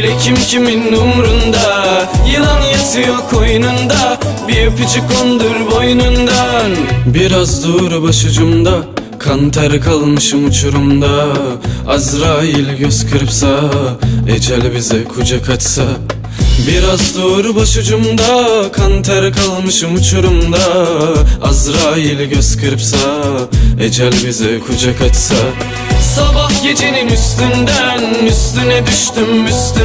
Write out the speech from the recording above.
Söyle kim kimin umrunda? Yılan yatıyor koynunda. Bir öpücük kondur boynundan. Biraz dur başucumda. Kan ter kalmışım uçurumda. Azrail göz kırpsa Ecel bize kucak açsa. Biraz dur başucumda. Kan ter kalmışım uçurumda. Azrail göz kırpsa Ecel bize kucak açsa. Sabah gecenin üstünden Üstüne düştüm üstüne